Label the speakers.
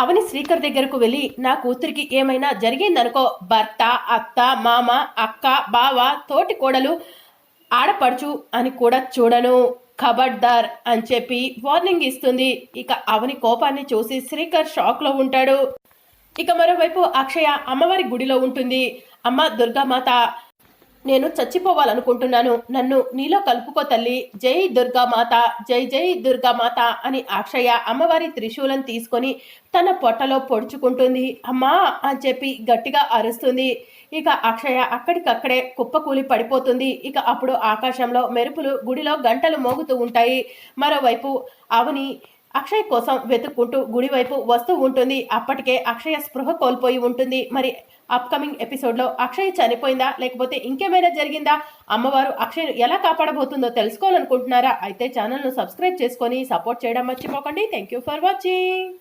Speaker 1: అవని శ్రీకర్ దగ్గరకు వెళ్ళి నా కూతురికి ఏమైనా జరిగిందనుకో భర్త అత్త మామ అక్క బావ తోటి కోడలు ఆడపడుచు అని కూడా చూడను. ఖబర్దార్ అని చెప్పి వార్నింగ్ ఇస్తుంది. ఇక అవని కోపాన్ని చూసి శ్రీకర్ షాక్లో ఉంటాడు. ఇక మరోవైపు అక్షయ అమ్మవారి గుడిలో ఉంటుంది. అమ్మ దుర్గామాత నేను చచ్చిపోవాలనుకుంటున్నాను. నన్ను నీలో కలుపుకో తల్లి. జై దుర్గామాత జై జై దుర్గామాత అని అక్షయ అమ్మవారి త్రిశూలం తీసుకొని తన పొట్టలో పొడుచుకుంటుంది. అమ్మా అని చెప్పి గట్టిగా అరుస్తుంది. ఇక అక్షయ అక్కడికక్కడే కుప్పకూలి పడిపోతుంది. ఇక అప్పుడు ఆకాశంలో మెరుపులు గుడిలో గంటలు మోగుతూ ఉంటాయి. మరోవైపు అవని అక్షయ్ కోసం వెతుక్కుంటూ గుడి వైపు వస్తూ ఉంటుంది. అప్పటికే అక్షయ స్పృహ కోల్పోయి ఉంటుంది. మరి అప్కమింగ్ ఎపిసోడ్లో అక్షయ్ చనిపోయిందా? లేకపోతే ఇంకేమైనా జరిగిందా? అమ్మవారు అక్షయ్ను ఎలా కాపాడబోతుందో తెలుసుకోవాలనుకుంటున్నారా? అయితే ఛానల్ను సబ్స్క్రైబ్ చేసుకొని సపోర్ట్ చేయడం మర్చిపోకండి. Thank you for watching